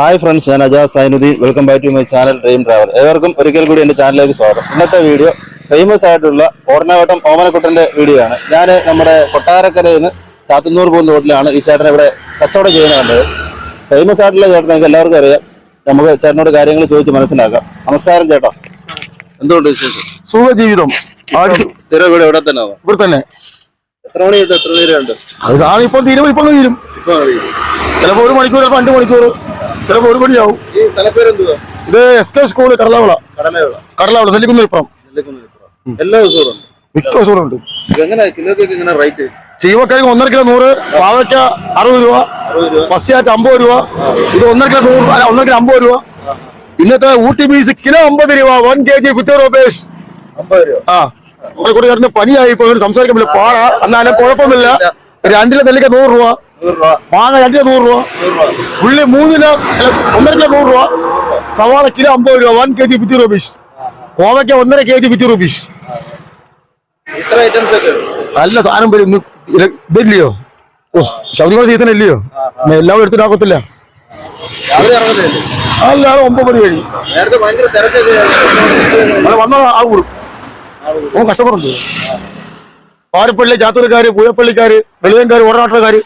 Hi friends ഞാൻ Ajas Zainudeen. Welcome back to my channel dream travel ഏവർക്കും ഒരിക്കൽ കൂടി എന്റെ ചാനലിലേക്ക് സ്വാഗതം. ഇന്നത്തെ വീഡിയോ ഫേമസ് ആയിട്ടുള്ള ഓർണവട്ടം ഓമനക്കുട്ടന്റെ വീഡിയോ ആണ്. ഞാൻ നമ്മുടെ കൊട്ടാരക്കരയിൽ നിന്ന് ചാത്തന്നൂർ പോകുന്ന റോഡിലാണ് ഈ ചേട്ടൻ ഇവിടെ കച്ചവടം ചെയ്യുന്നത് കണ്ടത്. ഫേമസ് ആയിട്ടുള്ള ചേട്ടൻ നിങ്ങൾക്ക് എല്ലാവർക്കും അറിയാം. നമുക്ക് ചേട്ടനോട് കാര്യങ്ങൾ ചോദിച്ച് മനസ്സിലാക്കാം. നമസ്കാരം ചേട്ടാ. എന്തുകൊണ്ട് വിശേഷം? സുഖജീവിതം. സ്ഥിരം ഇവിടെ എവിടെ തന്നെ ഇവിടെ തന്നെ. എത്ര മണി എത്ര നേരം ഉണ്ട് അത് സാധനം ഇപ്പം തീരും ഇപ്പം തീരും. ഇപ്പൊ ചിലപ്പോ ഒരു മണിക്കൂർ ചിലപ്പോ രണ്ട് മണിക്കൂർ. ചിലപ്പോ ഒരു മണിയാവും ഇത് എസ് കെ സ്കൂൾ കടലാവള. കടലാവള. നെല്ലിക്കുന്ന വിപ്രം എല്ലാ ദിവസവും മിക്ക ദിവസവും ഉണ്ട്. ചീവക്കിഴങ്ങ് ഒന്നര കിലോ നൂറ് പാവയ്ക്ക അറുപത് രൂപ പസ്യാറ്റ് അമ്പത് രൂപ ഇത് ഒന്നര കിലോ നൂറ് ഒന്നര കിലോ അമ്പത് രൂപ. ഇന്നത്തെ ഊട്ടി ബീസ് കിലോ അമ്പത് രൂപ വൺ കെ ജി കുറ്റ രൂപേഷ് അമ്പത് രൂപ. ആ കുറെ കൂടി പണിയായി പനിയായി ഇപ്പൊ സംസാരിക്കാൻ പാടാ. എന്നാലും കുഴപ്പമില്ല രണ്ടിലെ നെല്ലിക്ക നൂറ് രൂപ. മാങ്ങ രണ്ടിലെ നൂറ് രൂപ. ഉള്ളി മൂന്നിന് കിലോ ഒന്നര കിലോ നൂറ് രൂപ. സവാള കിലോ അമ്പത് രൂപ. One K G fifty rupees കോവയ്ക്ക് ഒന്നര കെ ജി ഫിഫ്റ്റി റുപ്പീസ്. നല്ല സാധനം വരും. ഇതല്ലയോ? ഓ ശബരിമല സീസൺ ഇല്ലയോ എല്ലാവരും എല്ലാം എടുത്തിട്ടാക്കത്തില്ല അല്ല ഒമ്പത് മണി കഴിയും നേരത്തെ ഭയങ്കര തിരക്കൊക്കെ അത് വന്ന ആ കൂടും ഓ കഷ്ടപ്പെടുന്നുണ്ട് പാരപ്പള്ളി ചാത്തൂർക്കാര് പൂയപ്പള്ളിക്കാര് വെളുതൻകാര് ഓടനാട്ടുകാര്.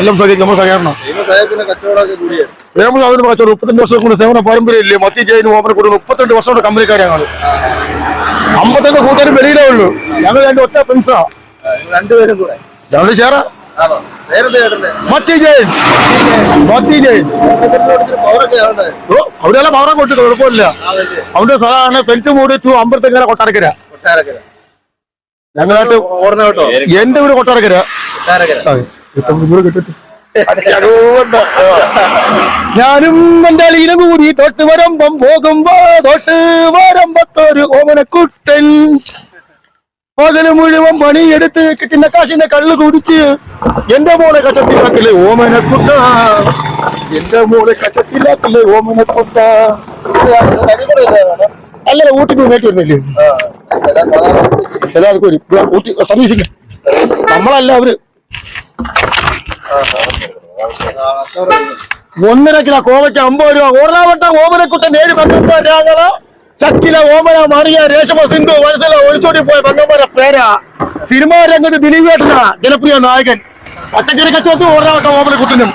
എല്ലാം സഹി നമ്മൾ സഹകരണം. അതിന് കച്ചവടം മുപ്പത്തഞ്ച് വർഷം കൊണ്ട് സേവന പാരമ്പര്യം ഇല്ലേ? മത്തി ജയിന് ഓമന കൂടി മുപ്പത്തിരണ്ട് വർഷം കൊണ്ട് കമ്പനിക്കാരാണ് അമ്പത്തെട്ട് കൂട്ടുകാരും വെളിയിലേ ഉള്ളൂ. ഞങ്ങൾ എന്റെ ഒറ്റ ഫ്രണ്ട്സാ രണ്ടുപേരും കൂടെ. ഞങ്ങൾ ചേരാ. മത്തി ജയിൻ മത്തി ജയിൻ പവറൊക്കെ കൊട്ടിട്ട് കുഴപ്പമില്ല. അവന്റെ സാധാരണ പെന്റ് മൂടി ടു അമ്പലത്തെങ്ങനെ കൊട്ടാരക്കര. ഞങ്ങളായിട്ട് എന്റെ വീട് കൊട്ടാരക്കര. കൊട്ടാരക്കര. ഞാനും എന്റെ അലീനം കൂടി തൊട്ട് വരമ്പം പോകുമ്പോ തൊട്ട് വരമ്പത്തൊരു ഓമനക്കുട്ടൻ പകൽ മുഴുവൻ പണിയെടുത്ത് കിട്ടുന്ന കാശിന്റെ കള്ള് കുടിച്ച് എന്റെ മോളെ കച്ചത്തിലാക്കില്ലേ ഓമനക്കുട്ട. എന്റെ മോളെ കച്ചത്തിലാക്കില്ലേ ഓമനക്കുട്ട. അല്ലല്ല ഊട്ടി നേട്ടി വരുന്നില്ലേ ചില ആൾക്കൊരു ഊട്ടി സർവീസിങ് നമ്മളല്ല അവർ. ഒന്നര കിലോ കോവയ്ക്ക് അമ്പത് രൂപ. ഓർണാവട്ട ഓമനക്കുട്ടൻ പന്ത്രണ്ട് രാഗള ചക്കില ഓമന മറിയ രേഷമ സിന്ധു മനസ്സില ഒളിച്ചോടി പോയ പെങ്ങന്മാരെ പേരാ. സിനിമാ രംഗത്ത് ദിലീപേട്ടന ജനപ്രിയ നായകൻ. പച്ചക്കറി കച്ചവടത്തിൽ ഓർണാവട്ട ഓമനക്കുട്ടനും.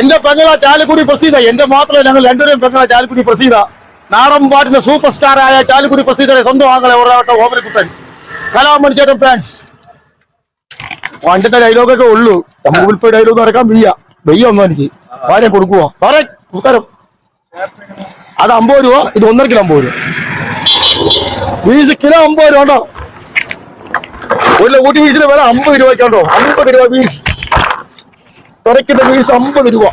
എന്റെ പെങ്ങള ചാലക്കുടി പ്രസീത എന്റെ മാത്രമല്ല ഞങ്ങൾ രണ്ടുപേരും പെങ്ങള ചാലക്കുടി പ്രസീത നാടൻ പാട്ടിന്റെ സൂപ്പർ സ്റ്റാർ ആയ ചാലക്കുടി പ്രസീതരെ സ്വന്തം ആങ്ങളെ ഓർണാവട്ട ഓമനക്കുട്ടൻ. കലാമണിച്ചേട്ടൻ ഫാൻസ് പണ്ടത്തെ ഡയലോഗൊക്കെ ഉള്ളൂ. നമുക്ക് ഇപ്പൊ ഡയലോഗ് നടക്കാൻ വയ്യ. വയ്യ ഒന്നും എനിക്ക്. ഭാര്യ കൊടുക്കുവോ? സാറേ നമസ്കാരം. അത് അമ്പത് രൂപ ഇത് ഒന്നര കിലോ അമ്പത് രൂപ. വീസ് കിലോ അമ്പത് രൂപ ഉണ്ടോ? ഒരു ഊട്ടി വീസിന് വില അമ്പത് രൂപയ്ക്കുണ്ടോ അമ്പത് രൂപ വീസ് തുറക്കുന്ന വീസ് അമ്പത് രൂപ.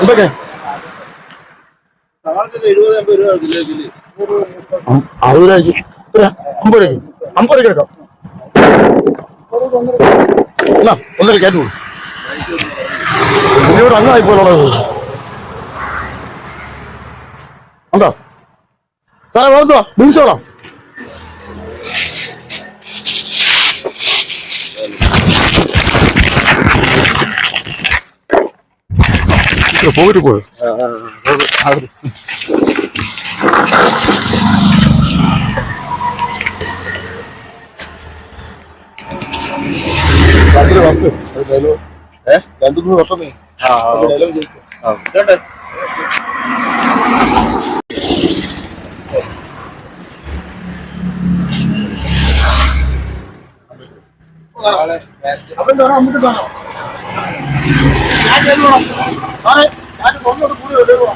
എന്തൊക്കെ? അറുപത് രൂപയ്ക്ക്? അമ്പത് രൂപയ്ക്ക് അമ്പത് രൂപ എടുക്കാം. ഇതിനോട് അങ്ങായി പോലുള്ളത് ഉണ്ടോ സാറേ വേറെന്തുവാ ബീൻസോളാം പോയിട്ട് പോയോ ആ കേട്ടെ അവൻ വേണം അമ്മയ്ക്ക് കാണാം? ഞാൻ ചെല്ലണം സാറേ ഞാൻ ഒന്നോട് കൂടി വരുവാ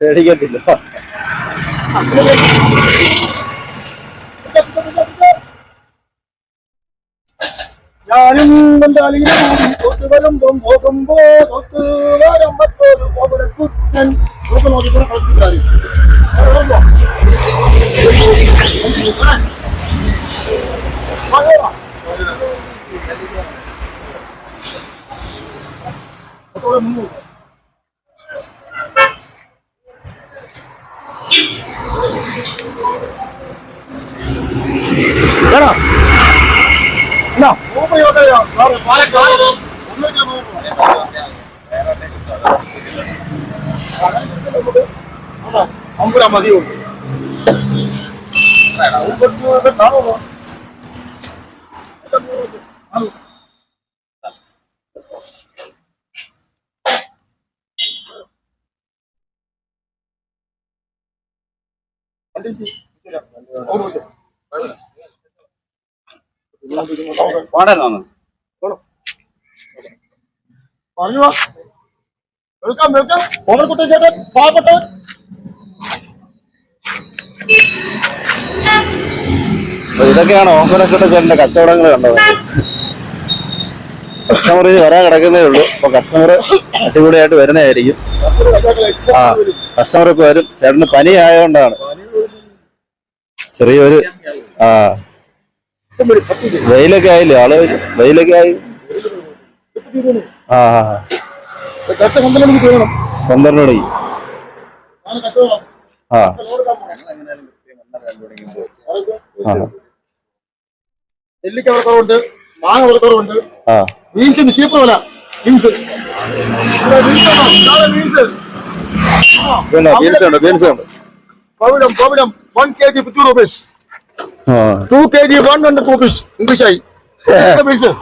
പേടിക്കത്തില്ല ഞാനും എന്റെ അലീനും തൊട്ട് വരുമ്പം പോകുമ്പോ തൊട്ട് വരുമ്പത്തൊരു കോപുരക്കുറ്റൻ നോക്ക് നോക്കി കൂടെ കളിപ്പിക്കാരി ഏടാ എന്നാ ഓപ്പൺ ചെയ്തോട്ടെ അമ്പല മതിയോ പറഞ്ഞു. വെൽക്കം വെൽക്കം ഓമനക്കുട്ടൻ ചേട്ടൻ പാവപ്പെട്ട അപ്പൊ ഇതൊക്കെയാണ് ഓമനക്കുട്ട ചേട്ടന്റെ കച്ചവടങ്ങൾ കണ്ടത്. കസ്റ്റമർ ഇനി വരാൻ കിടക്കുന്നേ ഉള്ളൂ. അപ്പൊ കസ്റ്റമർ അടിപൊളിയായിട്ട് വരുന്നതായിരിക്കും. ആ കസ്റ്റമർ ഒക്കെ വരും. ചേട്ടന് പനി ആയതുകൊണ്ടാണ്. ചെറിയൊരു ആ വെയിലൊക്കെ ആയില്ലേ? ആൾ. വെയിലൊക്കെ ആയി. ആ ആ. പന്ത്രണ്ട് മണിക്ക് ആ. നെല്ലിക്ക വിലക്കുറവുണ്ട് മാങ്ങ വിലക്കുറവുണ്ട് ആ. ബീൻസിന് ചീപ്പ് വില. ബീൻസ്. ബീൻസ് ബീൻസ് ഉണ്ട് ബീൻസ് ഉണ്ട്. പവിടം പവിടം one K G fifty rupees ആ two K G one hundred rupees ഇംഗ്ലീഷായി beans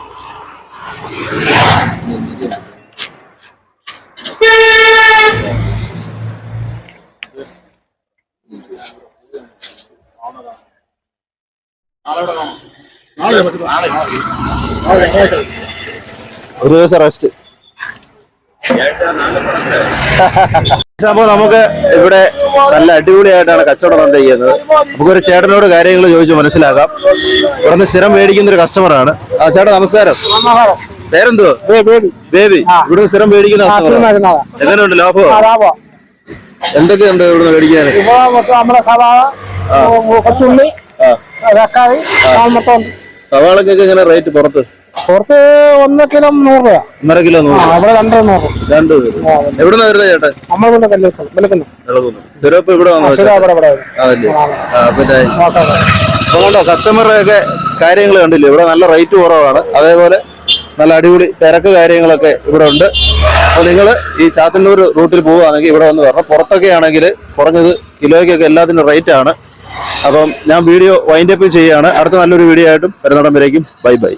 ഒരു ദിവസം റെസ്റ്റ് അപ്പൊ നമുക്ക് ഇവിടെ നല്ല അടിപൊളിയായിട്ടാണ് കച്ചവടം നടത്തിയിരിക്കുന്നത് നമുക്കൊരു ചേട്ടനോട് കാര്യങ്ങൾ ചോദിച്ച് മനസ്സിലാക്കാം. ഇവിടുന്ന് സ്ഥിരം മേടിക്കുന്ന ഒരു കസ്റ്റമറാണ് ആ ചേട്ടാ നമസ്കാരം. പേരെന്തോ? ബേബി. ഇവിടെ സ്ഥിരം മേടിക്കുന്ന എങ്ങനെയുണ്ട്? ലാഭം? എന്തൊക്കെയുണ്ട് ഇവിടുന്ന് മേടിക്കാൻ? സവാളക്കൊക്കെ എങ്ങനെ റേറ്റ് പുറത്ത്? പുറത്ത് ഒന്ന് കിലോ നൂറ് രൂപ ഒന്നര കിലോ നൂറ് അവിടെ രണ്ടര നൂറ്. രണ്ട് വരുന്നത് ചേട്ടൻ കൊണ്ട് സ്ഥിരം ഇപ്പൊ ഇവിടെ വന്നു ശരി അവിടെ അതല്ലേ. പിന്നെ കണ്ടോ ഒക്കെ കാര്യങ്ങൾ കണ്ടില്ലേ? ഇവിടെ നല്ല റേറ്റ് കുറവാണ്. അതേപോലെ നല്ല അടിപൊളി തിരക്ക് കാര്യങ്ങളൊക്കെ ഇവിടെ ഉണ്ട്. അപ്പൊ നിങ്ങൾ ഈ ചാത്തന്നൂർ റൂട്ടിൽ പോവുകയാണെങ്കിൽ ഇവിടെ വന്ന് വരണം. പുറത്തൊക്കെ ആണെങ്കിൽ കുറഞ്ഞത് കിലോയ്ക്കൊക്കെ എല്ലാത്തിനും റേറ്റ് ആണ്. അപ്പം ഞാൻ വീഡിയോ വൈൻഡപ്പ് ചെയ്യാണ്. അടുത്ത നല്ലൊരു വീഡിയോ ആയിട്ടും വരുന്നിടം വരേക്കും. Bye bye.